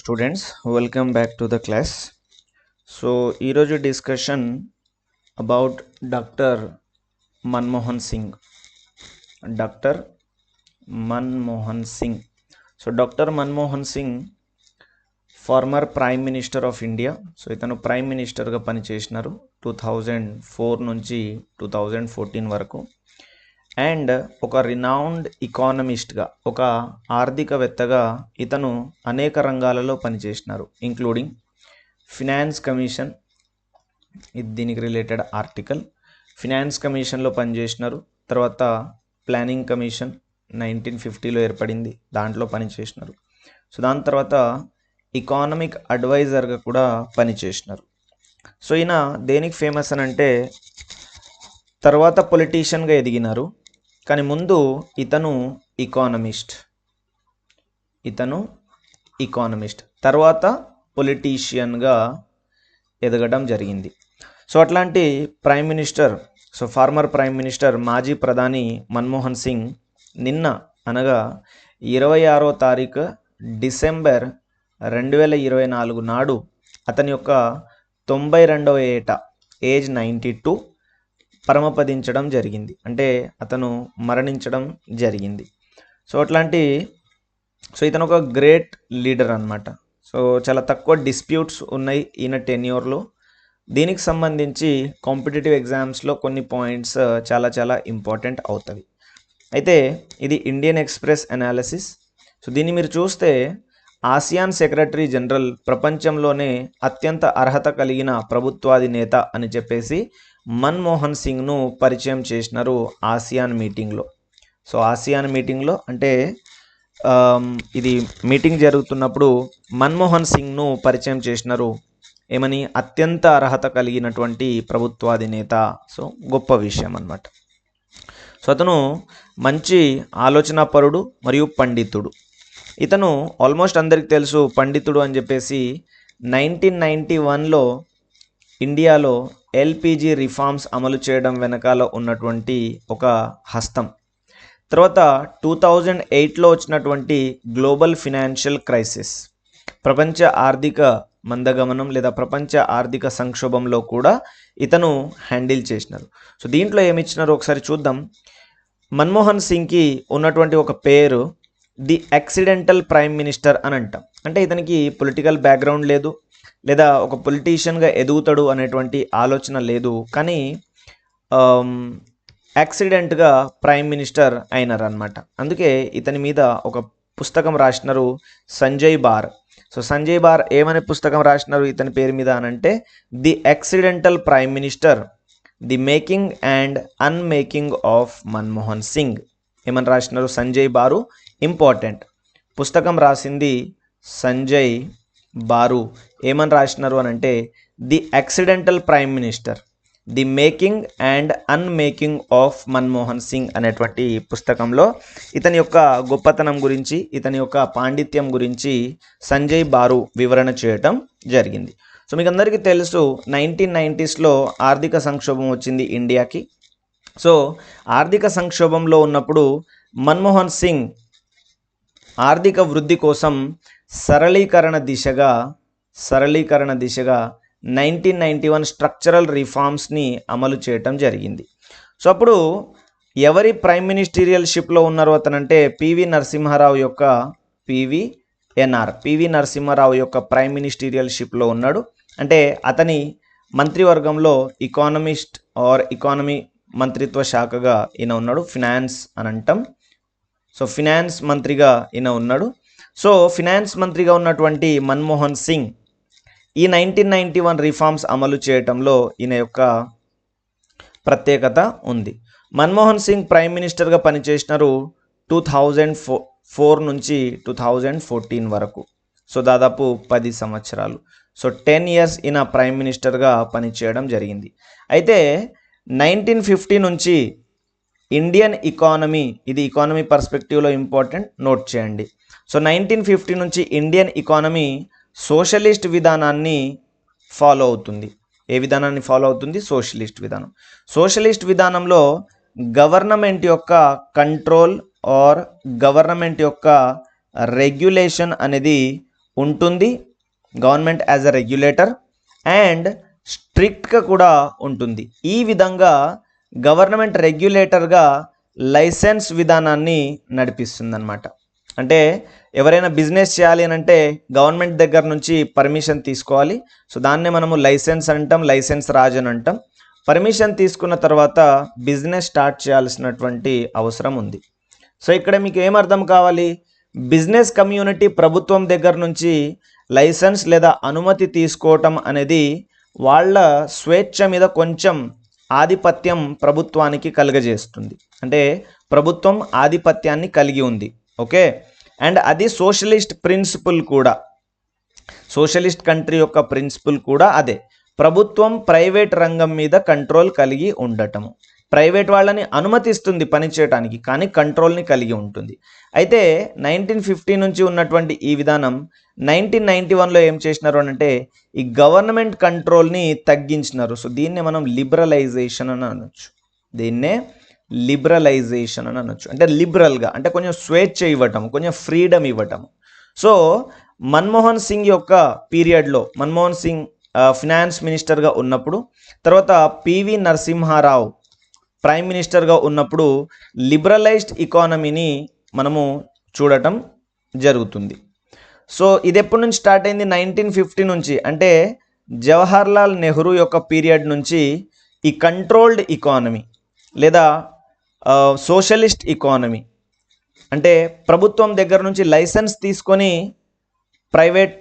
Students welcome back to the class so ఈరోజు discussion about doctor Manmohan Singh doctor Manmohan Singh so doctor Manmohan Singh former prime minister of India so ఇతను prime మినిస్టర్గా పనిచేసినారు. Two thousand four నుంచి two thousand fourteen వరకు. And ఒక renowned ఇకానమిస్ట్గా ఒక ఆర్థికవేత్తగా ఇతను అనేక రంగాలలో పనిచేసినారు ఇంక్లూడింగ్ ఫినాన్స్ కమిషన్ ఇది దీనికి రిలేటెడ్ ఆర్టికల్ ఫినాన్స్ కమిషన్లో పనిచేసినారు తర్వాత ప్లానింగ్ కమిషన్ నైన్టీన్ ఫిఫ్టీలో ఏర్పడింది దాంట్లో పనిచేసినారు. సో దాని తర్వాత ఎకానమిక్ అడ్వైజర్గా కూడా పనిచేసినారు. సో ఈయన దేనికి ఫేమస్ అని అంటే తర్వాత పొలిటీషియన్గా ఎదిగినారు కానీ ముందు ఇతను ఇకానమిస్ట్ ఇతను ఇకానమిస్ట్ తర్వాత పొలిటీషియన్గా ఎదగడం జరిగింది. సో అట్లాంటి prime minister so former prime minister మాజీ ప్రధాని మన్మోహన్ సింగ్ నిన్న అనగా ఇరవై ఆరో తారీఖు డిసెంబర్ రెండు వేల ఇరవై నాలుగు నాడు అతని యొక్క తొంభై రెండవ ఏట ఏజ్ నైంటీ టూ పరమపదించడం జరిగింది. అంటే అతను మరణించడం జరిగింది. సో అట్లాంటి సో ఇతను ఒక గ్రేట్ లీడర్ అనమాట సో చాలా తక్కువ డిస్ప్యూట్స్ ఉన్నాయి ఈయన టెన్యూర్లో దీనికి సంబంధించి కాంపిటేటివ్ ఎగ్జామ్స్లో కొన్ని పాయింట్స్ uh, చాలా చాలా ఇంపార్టెంట్ అవుతాయి అయితే ఇది ఇండియన్ ఎక్స్ప్రెస్ అనాలిసిస్ సో దీన్ని మీరు చూస్తే ఆసియాన్ సెక్రటరీ జనరల్ ప్రపంచంలోనే అత్యంత అర్హత కలిగిన ప్రభుత్వాధినేత అని చెప్పేసి మన్మోహన్ సింగ్ను పరిచయం చేసినారు ఆసియాన్ మీటింగ్లో. సో ఆసియాన్ మీటింగ్లో అంటే ఇది మీటింగ్ జరుగుతున్నప్పుడు మన్మోహన్ సింగ్ను పరిచయం చేసినారు ఏమని అత్యంత అర్హత కలిగినటువంటి ప్రభుత్వాధినేత సో గొప్ప విషయం అన్నమాట. సో అతను మంచి ఆలోచనాపరుడు మరియు పండితుడు. ఇతను ఆల్మోస్ట్ అందరికి తెలుసు పండితుడు అని చెప్పేసి నైన్టీన్ నైంటీ వన్లో ఇండియాలో ఎల్పిజి రిఫార్మ్స్ అమలు చేయడం వెనకాల ఉన్నటువంటి ఒక హస్తం. తర్వాత టూ థౌజండ్ ఎయిట్లో వచ్చినటువంటి గ్లోబల్ ఫినాన్షియల్ క్రైసిస్. ప్రపంచ ఆర్థిక మందగమనం లేదా ప్రపంచ ఆర్థిక సంక్షోభంలో కూడా ఇతను హ్యాండిల్ చేసినారు. సో దీంట్లో ఏమి ఇచ్చినారో ఒకసారి చూద్దాం. మన్మోహన్ సింగ్కి ఉన్నటువంటి ఒక పేరు ది యాక్సిడెంటల్ ప్రైమ్ మినిస్టర్ అని అంటాం అంటే ఇతనికి పొలిటికల్ బ్యాక్గ్రౌండ్ లేదు. లేదా ఒక పొలిటీషియన్గా ఎదుగుతాడు అనేటువంటి ఆలోచన లేదు. కానీ యాక్సిడెంట్గా ప్రైమ్ మినిస్టర్ అయినారనమాట అందుకే ఇతని మీద ఒక పుస్తకం రాసినారు సంజయ్ బార్. సో సంజయ్ బార్ ఏమనే పుస్తకం రాసినారు ఇతని పేరు మీద అనంటే అంటే the accidental prime minister the making and unmaking of Manmohan Singh. ఏమని రాసినారు? సంజయ్ బారు ఇంపార్టెంట్. పుస్తకం రాసింది సంజయ్ బారు ఏమని రాసినారు అని అంటే the accidental prime minister the making and unmaking of Manmohan Singh అనేటువంటి పుస్తకంలో ఇతని యొక్క గొప్పతనం గురించి ఇతని యొక్క పాండిత్యం గురించి సంజయ్ బారు వివరణ చేయటం జరిగింది. సో మీకు అందరికీ తెలుసు నైన్టీన్ నైంటీస్లో ఆర్థిక సంక్షోభం వచ్చింది ఇండియాకి. సో ఆర్థిక సంక్షోభంలో ఉన్నప్పుడు మన్మోహన్ సింగ్ ఆర్థిక వృద్ధి కోసం సరళీకరణ దిశగా సరళీకరణ దిశగా నైన్టీన్ నైంటీ వన్ స్ట్రక్చరల్ రిఫార్మ్స్ని అమలు చేయటం జరిగింది. సో అప్పుడు ఎవరి ప్రైమ్ మినిస్టీరియల్షిప్లో ఉన్నారు అతనంటే పివి నరసింహారావు యొక్క పివి ఎన్ఆర్ పివి నరసింహారావు యొక్క ప్రైమ్ మినిస్టీరియల్షిప్లో ఉన్నాడు. అంటే అతని మంత్రివర్గంలో ఇకానమిస్ట్ ఆర్ ఇకానమీ మంత్రిత్వ శాఖగా ఈయన ఉన్నాడు. ఫినాన్స్ అని అంటాం. సో ఫినాన్స్ మంత్రిగా ఈయన ఉన్నాడు. సో ఫినాన్స్ మంత్రిగా ఉన్నటువంటి మన్మోహన్ సింగ్ ఈ నైన్టీన్ నైంటీ వన్ రిఫార్మ్స్ అమలు చేయటంలో ఈయన యొక్క ప్రత్యేకత ఉంది. మన్మోహన్ సింగ్ ప్రైమ్ మినిస్టర్గా పనిచేసినారు టూ థౌజండ్ ఫో ఫోర్ నుంచి టూ థౌజండ్ ఫోర్టీన్ వరకు. సో దాదాపు పది సంవత్సరాలు. సో టెన్ ఇయర్స్ ఈయన ప్రైమ్ మినిస్టర్గా పనిచేయడం జరిగింది. అయితే నైన్టీన్ ఫిఫ్టీ నుంచి ఇండియన్ ఇకానమీ ఇది ఇకానమీ పర్స్పెక్టివ్లో ఇంపార్టెంట్ నోట్ చేయండి. సో నైన్టీన్ ఫిఫ్టీ నుంచి ఇండియన్ ఎకానమీ సోషలిస్ట్ విధానాన్ని ఫాలో అవుతుంది. ఏ విధానాన్ని ఫాలో అవుతుంది? సోషలిస్ట్ విధానం. సోషలిస్ట్ విధానంలో గవర్నమెంట్ యొక్క కంట్రోల్ ఆర్ గవర్నమెంట్ యొక్క రెగ్యులేషన్ అనేది ఉంటుంది. Government as a regulator and స్ట్రిక్ట్గా కూడా ఉంటుంది. ఈ విధంగా గవర్నమెంట్ రెగ్యులేటర్గా లైసెన్స్ విధానాన్ని నడిపిస్తుంది అన్నమాట అంటే ఎవరైనా బిజినెస్ చేయాలి అని అంటే గవర్నమెంట్ దగ్గర నుంచి పర్మిషన్ తీసుకోవాలి. సో దాన్నే మనము లైసెన్స్ అంటాం లైసెన్స్ రాజ్ అని అంటాం. పర్మిషన్ తీసుకున్న తర్వాత బిజినెస్ స్టార్ట్ చేయాల్సినటువంటి అవసరం ఉంది. సో ఇక్కడ మీకు ఏమర్థం అర్థం కావాలి? బిజినెస్ కమ్యూనిటీ ప్రభుత్వం దగ్గర నుంచి లైసెన్స్ లేదా అనుమతి తీసుకోవటం అనేది వాళ్ళ స్వేచ్ఛ మీద కొంచెం ఆధిపత్యం ప్రభుత్వానికి కలుగజేస్తుంది. అంటే ప్రభుత్వం ఆధిపత్యాన్ని కలిగి ఉంది. ఓకే? అండ్ అది సోషలిస్ట్ ప్రిన్సిపల్ కూడా. సోషలిస్ట్ కంట్రీ యొక్క ప్రిన్సిపల్ కూడా అదే. ప్రభుత్వం ప్రైవేట్ రంగం మీద కంట్రోల్ కలిగి ఉండటము. ప్రైవేట్ వాళ్ళని అనుమతిస్తుంది పనిచేయటానికి కానీ కంట్రోల్ని కలిగి ఉంటుంది. అయితే నైన్టీన్ ఫిఫ్టీ నుంచి ఉన్నటువంటి ఈ విధానం నైన్టీన్ నైన్టీ వన్లో ఏం చేసినారు అని అంటే ఈ గవర్నమెంట్ కంట్రోల్ని తగ్గించినారు. సో దీన్నే మనం లిబరలైజేషన్ అని అనొచ్చు. దీన్నే లిబరలైజేషన్ అని అనొచ్చు. అంటే లిబరల్గా అంటే కొంచెం స్వేచ్ఛ ఇవ్వటం కొంచెం ఫ్రీడమ్ ఇవ్వటం సో మన్మోహన్ సింగ్ యొక్క పీరియడ్లో మన్మోహన్ సింగ్ ఫినాన్స్ మినిస్టర్గా ఉన్నప్పుడు తర్వాత పివి నరసింహారావు ప్రైమ్ మినిస్టర్గా ఉన్నప్పుడు లిబరలైజ్డ్ ఇకానమీని మనము చూడటం జరుగుతుంది. సో ఇది ఎప్పటి నుంచి స్టార్ట్ అయింది? నైన్టీన్ ఫిఫ్టీ నుంచి. అంటే జవహర్లాల్ నెహ్రూ యొక్క పీరియడ్ నుంచి ఈ కంట్రోల్డ్ ఇకానమీ లేదా సోషలిస్ట్ ఎకానమీ అంటే ప్రభుత్వం దగ్గర నుంచి లైసెన్స్ తీసుకొని ప్రైవేట్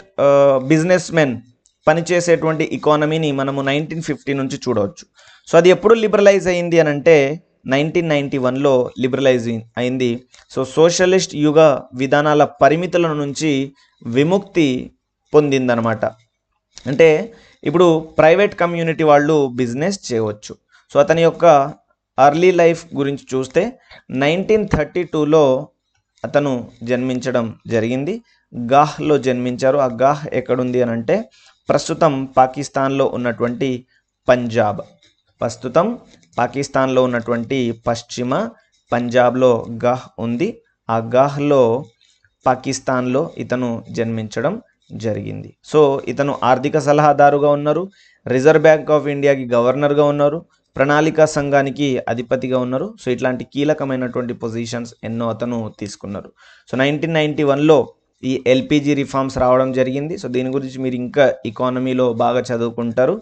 బిజినెస్ మెన్ పనిచేసేటువంటి ఎకానమీని మనము నైన్టీన్ ఫిఫ్టీ నుంచి చూడవచ్చు. సో అది ఎప్పుడు లిబరలైజ్ అయింది అని అంటే నైన్టీన్ నైంటీ వన్లో లిబరలైజ్ అయింది. సో సోషలిస్ట్ యుగ విధానాల పరిమితుల నుంచి విముక్తి పొందిందనమాట అంటే ఇప్పుడు ప్రైవేట్ కమ్యూనిటీ వాళ్ళు బిజినెస్ చేయవచ్చు. సో అతని యొక్క అర్లీ లైఫ్ గురించి చూస్తే నైన్టీన్ థర్టీ టూలో అతను జన్మించడం జరిగింది. గాహ్లో జన్మించారు. ఆ గాహ్ ఎక్కడుంది అని అంటే ప్రస్తుతం పాకిస్తాన్లో ఉన్నటువంటి పంజాబ్. ప్రస్తుతం పాకిస్తాన్లో ఉన్నటువంటి పశ్చిమ పంజాబ్లో గాహ్ ఉంది. ఆ గాహ్లో పాకిస్తాన్లో ఇతను జన్మించడం జరిగింది. సో ఇతను ఆర్థిక సలహాదారుగా ఉన్నారు. రిజర్వ్ బ్యాంక్ ఆఫ్ ఇండియాకి గవర్నర్గా ఉన్నారు. ప్రణాళికా సంఘానికి అధిపతిగా ఉన్నారు. సో ఇట్లాంటి కీలకమైనటువంటి పొజిషన్స్ ఎన్నో అతను తీసుకున్నారు. సో నైన్టీన్ నైన్టీ వన్లో ఈ ఎల్పిజి రిఫార్మ్స్ రావడం జరిగింది. సో దీని గురించి మీరు ఇంకా ఇకానమీలో బాగా చదువుకుంటారు.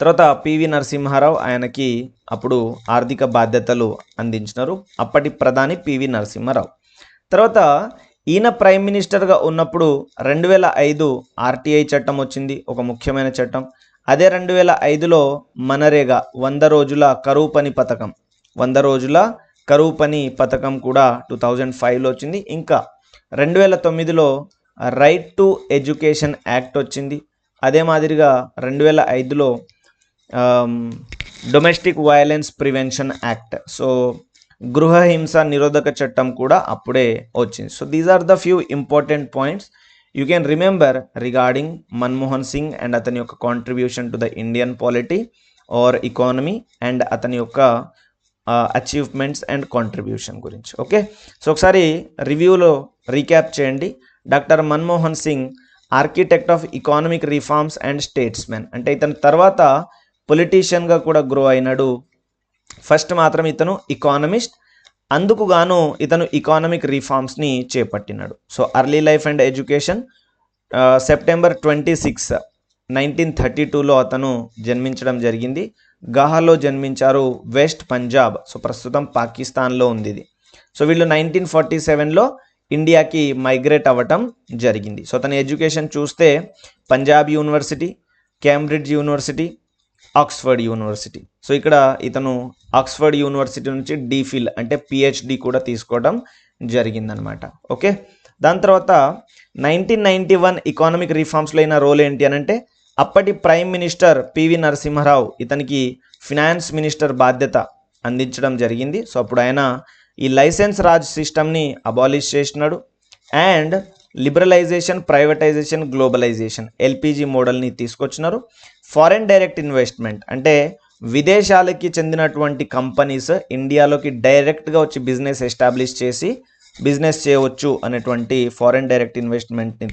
తర్వాత పివి నరసింహారావు ఆయనకి అప్పుడు ఆర్థిక బాధ్యతలు అందించినారు. అప్పటి ప్రధాని పివి నరసింహారావు. తర్వాత ఈయన ప్రైమ్ మినిస్టర్గా ఉన్నప్పుడు రెండు వేల ఐదు ఆర్టీఐ చట్టం వచ్చింది. ఒక ముఖ్యమైన చట్టం. అదే రెండు వేల ఐదులో మనరేగా వంద రోజుల కరువు పని పథకం. వంద రోజుల కరువు పని పథకం కూడా టూ థౌజండ్ ఫైవ్లో వచ్చింది. ఇంకా రెండు వేల తొమ్మిదిలో రైట్ టు ఎడ్యుకేషన్ యాక్ట్ వచ్చింది. అదే మాదిరిగా రెండు వేల ఐదులో domestic violence prevention act so గృహహింస నిరోధక చట్టం కూడా అప్పుడే వచ్చింది. So these are the few important points you can remember regarding Manmohan Singh and అతని యొక్క contribution to the Indian polity or economy and అతని యొక్క అచీవ్మెంట్స్ అండ్ కాంట్రిబ్యూషన్ గురించి. ఓకే సో ఒకసారి రివ్యూలో రీక్యాప్ చేయండి. Doctor Manmohan Singh architect of economic reforms and statesmen అంటే ఇతని తర్వాత పొలిటీషియన్గా కూడా గ్రో అయినాడు. ఫస్ట్ మాత్రం ఇతను ఎకానమిస్ట్ అందుకుగాను ఇతను ఇకానమిక్ రిఫార్మ్స్ని చేపట్టినాడు. So early life and education September twenty six nineteen thirty టూలో అతను జన్మించడం జరిగింది. గహాలో జన్మించారు వెస్ట్ పంజాబ్ సో ప్రస్తుతం పాకిస్తాన్లో ఉంది ఇది. సో వీళ్ళు నైన్టీన్ ఫార్టీ సెవెన్లో ఇండియాకి మైగ్రేట్ అవ్వటం జరిగింది. సో తన ఎడ్యుకేషన్ చూస్తే Punjab university Cambridge university Oxford university so ఇక్కడ ఇతను ఆక్స్ఫర్డ్ యూనివర్సిటీ నుంచి డీఫిల్ అంటే పిహెచ్డి కూడా తీసుకోవడం జరిగిందనమాట. ఓకే? దాని తర్వాత నైన్టీన్ నైంటీ వన్ ఎకానమిక్ రిఫార్మ్స్లో అయిన రోల్ ఏంటి అని అంటే అప్పటి ప్రైమ్ మినిస్టర్ పివి నరసింహారావు ఇతనికి ఫినాన్స్ మినిస్టర్ బాధ్యత అందించడం జరిగింది. సో అప్పుడు ఆయన ఈ లైసెన్స్ రాజ్ సిస్టమ్ని అబాలిష్ చేసినాడు. And liberalisation privatisation globalisation LPG మోడల్ని తీసుకొచ్చినారు. ఫారెన్ డైరెక్ట్ ఇన్వెస్ట్మెంట్ అంటే విదేశాలకి చెందినటువంటి కంపెనీస్ ఇండియాలోకి డైరెక్ట్గా వచ్చి బిజినెస్ ఎస్టాబ్లిష్ చేసి బిజినెస్ చేయవచ్చు అనేటువంటి ఫారెన్ డైరెక్ట్ ఇన్వెస్ట్మెంట్ని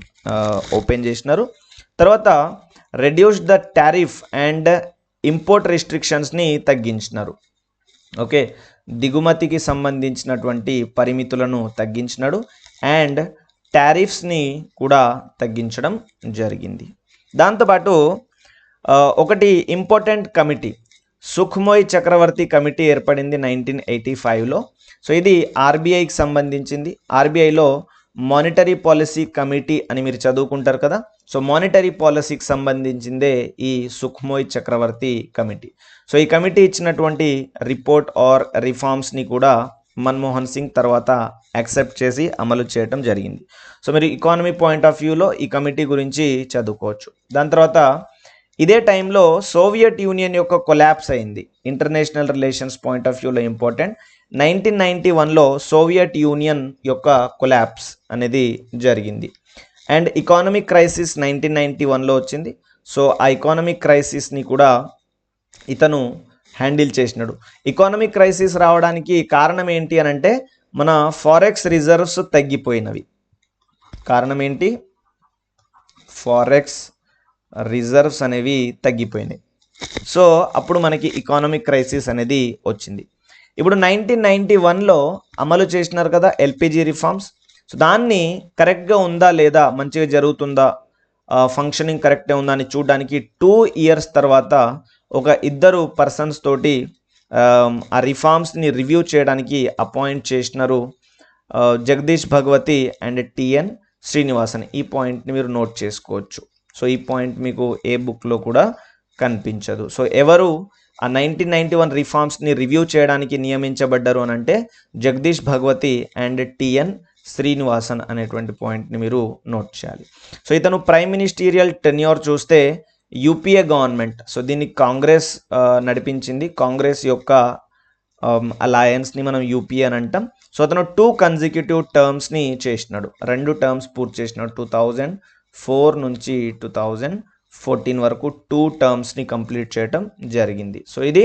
ఓపెన్ చేసినారు. తర్వాత reduce the tariff and import రిస్ట్రిక్షన్స్ని తగ్గించినారు. ఓకే దిగుమతికి సంబంధించినటువంటి పరిమితులను తగ్గించినాడు అండ్ టారిఫ్స్ని కూడా తగ్గించడం జరిగింది. దాంతోపాటు ఒకటి important committee Sukhamoy Chakravarty committee ఏర్పడింది నైన్టీన్ ఎయిటీ ఫైవ్లో. సో ఇది ఆర్బీఐకి సంబంధించింది. ఆర్బీఐలో మానిటరీ పాలసీ కమిటీ అని మీరు చదువుకుంటారు కదా. సో మానిటరీ పాలసీకి సంబంధించిందే ఈ సుఖ్మోయ్ చక్రవర్తి కమిటీ. సో ఈ కమిటీ ఇచ్చినటువంటి రిపోర్ట్ ఆర్ రిఫార్మ్స్ని కూడా మన్మోహన్ సింగ్ తర్వాత యాక్సెప్ట్ చేసి అమలు చేయటం జరిగింది. సో మీరు ఇకానమీ పాయింట్ ఆఫ్ వ్యూలో ఈ కమిటీ గురించి చదువుకోవచ్చు. దాని తర్వాత ఇదే టైంలో సోవియట్ యూనియన్ యొక్క కొలాప్స్ అయింది. ఇంటర్నేషనల్ రిలేషన్స్ పాయింట్ ఆఫ్ వ్యూలో ఇంపార్టెంట్. నైన్టీన్ నైన్టీ వన్లో సోవియట్ యూనియన్ యొక్క కొలాప్స్ అనేది జరిగింది. And economic crisis nineteen ninety వన్లో వచ్చింది. సో ఆ ఎకానమిక్ క్రైసిస్ని కూడా ఇతను హ్యాండిల్ చేసినాడు. ఎకానమిక్ క్రైసిస్ రావడానికి కారణం ఏంటి అని అంటే మన ఫారెక్స్ రిజర్వ్స్ తగ్గిపోయినవి. కారణం ఏంటి? ఫారెక్స్ రిజర్వ్స్ అనేవి తగ్గిపోయినాయి. సో అప్పుడు మనకి ఇకానమిక్ క్రైసిస్ అనేది వచ్చింది. ఇప్పుడు నైన్టీన్ నైన్టీ వన్లో అమలు చేసినారు కదా ఎల్పిజి రిఫార్మ్స్ సో దాన్ని కరెక్ట్గా ఉందా లేదా మంచిగా జరుగుతుందా ఫంక్షనింగ్ కరెక్టే ఉందా అని చూడడానికి టూ ఇయర్స్ తర్వాత ఒక ఇద్దరు పర్సన్స్ తోటి ఆ రిఫార్మ్స్ని రివ్యూ చేయడానికి అపాయింట్ చేసినారు Jagdish Bhagwati and T N Srinivasan. ఈ పాయింట్ని మీరు నోట్ చేసుకోవచ్చు. సో ఈ పాయింట్ మీకు ఏ బుక్లో కూడా కనిపించదు. సో ఎవరు ఆ నైన్టీన్ నైన్టీ వన్ రిఫార్మ్స్ని రివ్యూ చేయడానికి నియమించబడ్డారు అని అంటే Jagdish Bhagwati and T N Srinivasan అనేటువంటి పాయింట్ని మీరు నోట్ చేయాలి. సో ఇతను ప్రైమ్ మినిస్టీరియల్ టెన్యూర్ చూస్తే యూపీఏ గవర్నమెంట్. సో దీన్ని కాంగ్రెస్ నడిపించింది. కాంగ్రెస్ యొక్క అలయన్స్ని మనం యూపీఏ అని అంటాం. సో అతను టూ కన్జిక్యూటివ్ టర్మ్స్ని చేసినాడు. రెండు టర్మ్స్ పూర్తి చేసినాడు. టూ థౌజండ్ ఫోర్ నుంచి టూ థౌజండ్ ఫోర్టీన్ వరకు టూ టర్మ్స్ని కంప్లీట్ చేయటం జరిగింది. సో ఇది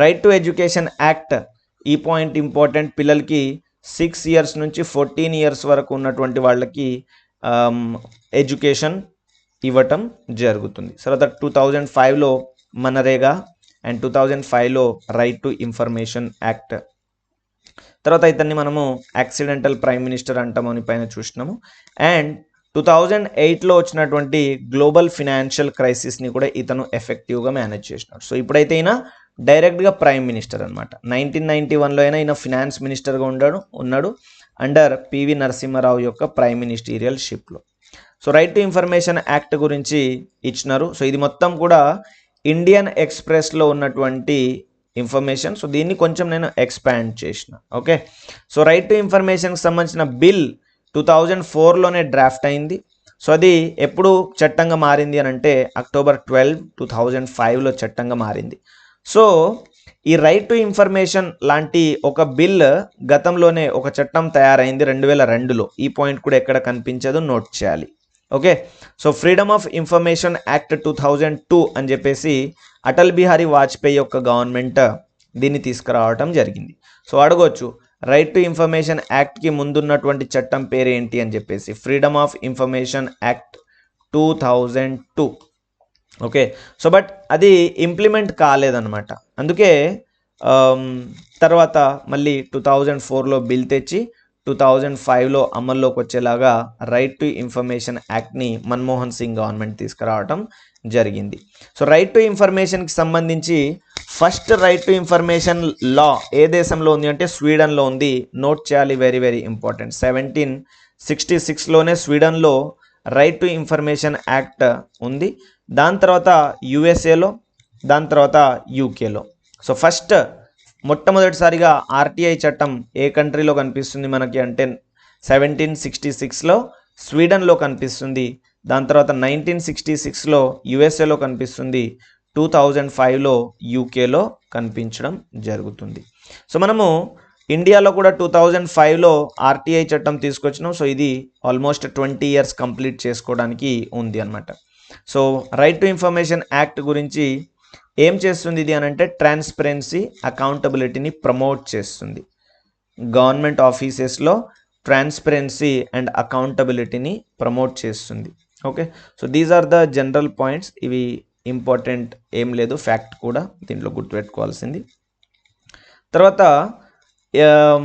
రైట్ టు ఎడ్యుకేషన్ యాక్ట్ ఈ పాయింట్ ఇంపార్టెంట్ పిల్లలకి సిక్స్ ఇయర్స్ నుంచి ఫోర్టీన్ ఇయర్స్ వరకు ఉన్నటువంటి వాళ్ళకి ఎడ్యుకేషన్ ఇవ్వటం జరుగుతుంది. తర్వాత టూ థౌజండ్ ఫైవ్లో మనరేగా అండ్ టూ థౌజండ్ ఫైవ్లో రైట్ టు ఇన్ఫర్మేషన్ యాక్ట్ తర్వాత ఇతన్ని మనము యాక్సిడెంటల్ ప్రైమ్ మినిస్టర్ అంటామని పైన చూసినాము. అండ్ టూ థౌజండ్ ఎయిట్లో వచ్చినటువంటి గ్లోబల్ ఫినాన్షియల్ క్రైసిస్ని కూడా ఇతను ఎఫెక్టివ్గా మేనేజ్ చేసినాడు. సో ఇప్పుడైతే ఈయన డైరెక్ట్గా ప్రైమ్ మినిస్టర్ అనమాట నైన్టీన్ నైన్టీ వన్లో అయినా ఈయన ఫినాన్స్ మినిస్టర్గా ఉన్నాడు ఉన్నాడు అండర్ పివి నరసింహారావు యొక్క ప్రైమ్ మినిస్టీరియల్ షిప్లో. So right to information act గురించి ఇచ్చినారు. సో ఇది మొత్తం కూడా ఇండియన్ ఎక్స్ప్రెస్లో ఉన్నటువంటి ఇన్ఫర్మేషన్. సో దీన్ని కొంచెం నేను ఎక్స్పాండ్ చేసిన. ఓకే? సో రైట్ టు ఇన్ఫర్మేషన్కి సంబంధించిన బిల్ టూ థౌజండ్ ఫోర్లోనే డ్రాఫ్ట్ అయింది. సో అది ఎప్పుడు చట్టంగా మారింది అని అంటే అక్టోబర్ ట్వెల్వ్ టూ థౌజండ్ ఫైవ్లో చట్టంగా మారింది. సో ఈ రైట్ టు ఇన్ఫర్మేషన్ లాంటి ఒక బిల్ గతంలోనే ఒక చట్టం తయారైంది రెండు వేల రెండులో. ఈ పాయింట్ కూడా ఎక్కడ కనిపించదు? నోట్ చేయాలి. Okay? So freedom of information act two thousand two అని చెప్పేసి అటల్ బిహారీ వాజ్పేయి యొక్క గవర్నమెంట్ దీన్ని తీసుకురావటం జరిగింది. సో అడగొచ్చు రైట్ టు ఇన్ఫర్మేషన్ యాక్ట్కి ముందున్నటువంటి చట్టం పేరు ఏంటి అని చెప్పేసి freedom of information act two thousand two okay so but అది ఇంప్లిమెంట్ కాలేదన్నమాట. అందుకే um, తర్వాత మళ్ళీ టూ థౌజండ్ ఫోర్లో బిల్ తెచ్చి టూ థౌజండ్ ఫైవ్లో అమల్లోకి వచ్చేలాగా రైట్ టు ఇన్ఫర్మేషన్ యాక్ట్ని మన్మోహన్ సింగ్ గవర్నమెంట్ తీసుకురావటం జరిగింది. సో రైట్ టు ఇన్ఫర్మేషన్కి సంబంధించి first right to information law ఏ దేశంలో ఉంది అంటే స్వీడన్లో ఉంది. నోట్ చేయాలి very very important seventeen sixty సిక్స్లోనే స్వీడన్లో రైట్ టు ఇన్ఫర్మేషన్ యాక్ట్ ఉంది. దాని తర్వాత యుఎస్ఏలో దాని తర్వాత యూకేలో సో ఫస్ట్ మొట్టమొదటిసారిగా ఆర్టీఐ చట్టం ఏ కంట్రీలో కనిపిస్తుంది మనకి అంటే సెవెంటీన్ సిక్స్టీ సిక్స్లో స్వీడన్లో కనిపిస్తుంది. దాని తర్వాత నైన్టీన్ సిక్స్టీ సిక్స్లో యుఎస్ఏలో కనిపిస్తుంది టూ థౌజండ్ ఫైవ్లో యూకేలో కనిపించడం జరుగుతుంది. సో మనము ఇండియాలో కూడా టూ థౌజండ్ ఫైవ్లో ఆర్టీఐ చట్టం తీసుకొచ్చినాం సో ఇది ఆల్మోస్ట్ ట్వంటీ ఇయర్స్ కంప్లీట్ చేసుకోవడానికి ఉంది అనమాట so right to information act గురించి ఏం చేస్తుంది ఇది అని అంటే ట్రాన్స్పరెన్సీ అకౌంటబిలిటీని ప్రమోట్ చేస్తుంది. గవర్నమెంట్ ఆఫీసెస్లో ట్రాన్స్పరెన్సీ అండ్ అకౌంటబిలిటీని ప్రమోట్ చేస్తుంది. Okay so these are the general points ఇవి ఇంపార్టెంట్ ఏం లేదు. ఫ్యాక్ట్ కూడా దీంట్లో గుర్తుపెట్టుకోవాల్సింది. తర్వాత um,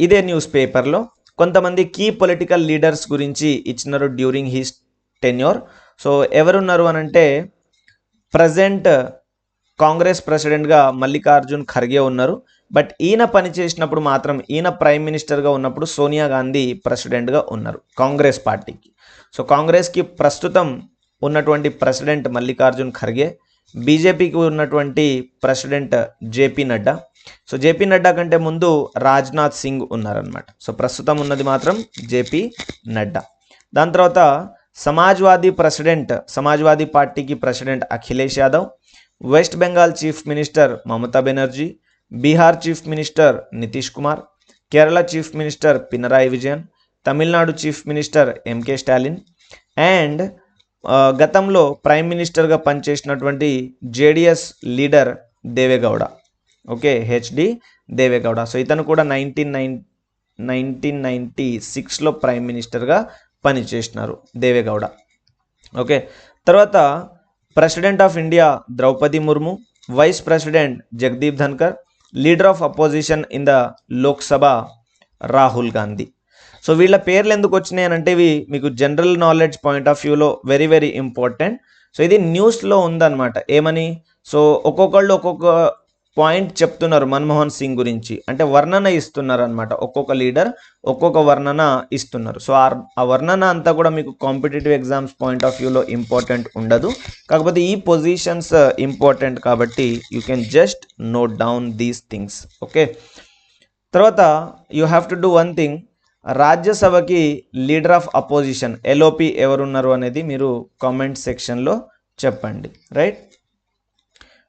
ఇదే న్యూస్ పేపర్లో కొంతమంది కీ పొలిటికల్ లీడర్స్ గురించి ఇచ్చినారు డ్యూరింగ్ హిస్ టెన్యూర్ సో ఎవరున్నారు అని అంటే ప్రజెంట్ కాంగ్రెస్ ప్రెసిడెంట్గా మల్లికార్జున్ ఖర్గే ఉన్నారు. బట్ ఈయన పనిచేసినప్పుడు మాత్రం ఈయన ప్రైమ్ మినిస్టర్గా ఉన్నప్పుడు సోనియా గాంధీ ప్రెసిడెంట్గా ఉన్నారు కాంగ్రెస్ పార్టీకి. సో కాంగ్రెస్కి ప్రస్తుతం ఉన్నటువంటి ప్రెసిడెంట్ మల్లికార్జున్ ఖర్గే బీజేపీకి ఉన్నటువంటి president J P Nadda. So J P Nadda కంటే ముందు రాజ్నాథ్ సింగ్ ఉన్నారనమాట సో ప్రస్తుతం ఉన్నది మాత్రం జేపీ నడ్డా. దాని తర్వాత సమాజ్వాదీ ప్రెసిడెంట్ సమాజ్వాదీ పార్టీకి president Akhilesh Yadav West Bengal chief minister Mamata Banerjee Bihar chief minister Nitish Kumar Kerala chief minister Pinarayi Vijayan Tamil Nadu chief minister M K Stalin and గతంలో ప్రైమ్ మినిస్టర్గా పనిచేసినటువంటి J D S leader Deve Gowda. Okay H D Deve Gowda. So ఇతను కూడా nineteen nine nineteen ninety సిక్స్లో prime మినిస్టర్గా పనిచేసినారు Deve Gowda. Okay తర్వాత president of India Droupadi Murmu vice president Jagdeep Dhankhar leader of opposition in the Lok Sabha Rahul Gandhi. So వీళ్ళ పేర్లు ఎందుకు వచ్చినాయి అని అంటే ఇవి మీకు జనరల్ నాలెడ్జ్ పాయింట్ ఆఫ్ వ్యూలో వెరీ వెరీ ఇంపార్టెంట్. సో ఇది న్యూస్లో ఉందన్నమాట. ఏమని? సో ఒక్కొక్కళ్ళు ఒక్కొక్క పాయింట్ చెప్తున్నారు మన్మోహన్ సింగ్ గురించి. అంటే వర్ణన ఇస్తున్నారు అనమాట ఒక్కొక్క లీడర్ ఒక్కొక్క వర్ణన ఇస్తున్నారు. సో ఆ ఆ వర్ణన అంతా కూడా మీకు కాంపిటేటివ్ ఎగ్జామ్స్ పాయింట్ ఆఫ్ వ్యూలో ఇంపార్టెంట్ ఉండదు. కాకపోతే ఈ పొజిషన్స్ uh, ఇంపార్టెంట్ కాబట్టి you can just note down these things. Okay? తర్వాత you have to do one thing. రాజ్యసభకి leader of opposition L O P ఎవరున్నారు అనేది మీరు కామెంట్ సెక్షన్లో చెప్పండి. రైట్?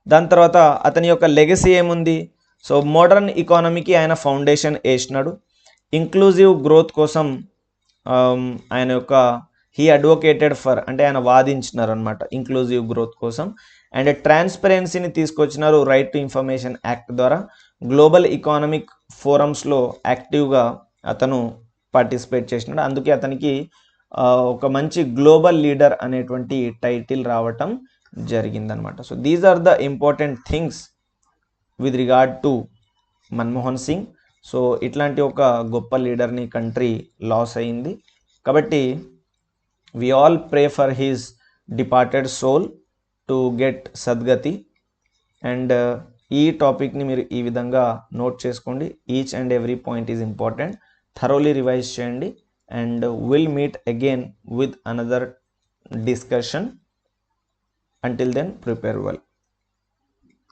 దాని తర్వాత అతని యొక్క లెగసీ ఏముంది? సో మోడర్న్ ఎకానమీకి ఆయన ఫౌండేషన్ వేసినాడు. ఇంక్లూజివ్ గ్రోత్ కోసం ఆయన యొక్క హీ అడ్వకేటెడ్ ఫర్ అంటే ఆయన వాదించినారు అనమాట ఇంక్లూజివ్ గ్రోత్ కోసం. అండ్ ట్రాన్స్పరెన్సీని తీసుకొచ్చినారు రైట్ టు ఇన్ఫర్మేషన్ యాక్ట్ ద్వారా. గ్లోబల్ ఎకానమిక్ ఫోరమ్స్లో యాక్టివ్గా అతను పార్టిసిపేట్ చేసినాడు. అందుకే అతనికి ఒక మంచి గ్లోబల్ లీడర్ అనేటువంటి టైటిల్ రావటం జరిగిందనమాట. So these are the important things with regard to Manmohan Singh. So ఇట్లాంటి ఒక గొప్ప లీడర్ని కంట్రీ లాస్ అయింది. కాబట్టి we all pray for his departed soul to get సద్గతి అండ్ ఈ టాపిక్ని మీరు ఈ విధంగా నోట్ చేసుకోండి. Each and every point is important thoroughly revise చేయండి. And will meet again with another discussion until then prepare well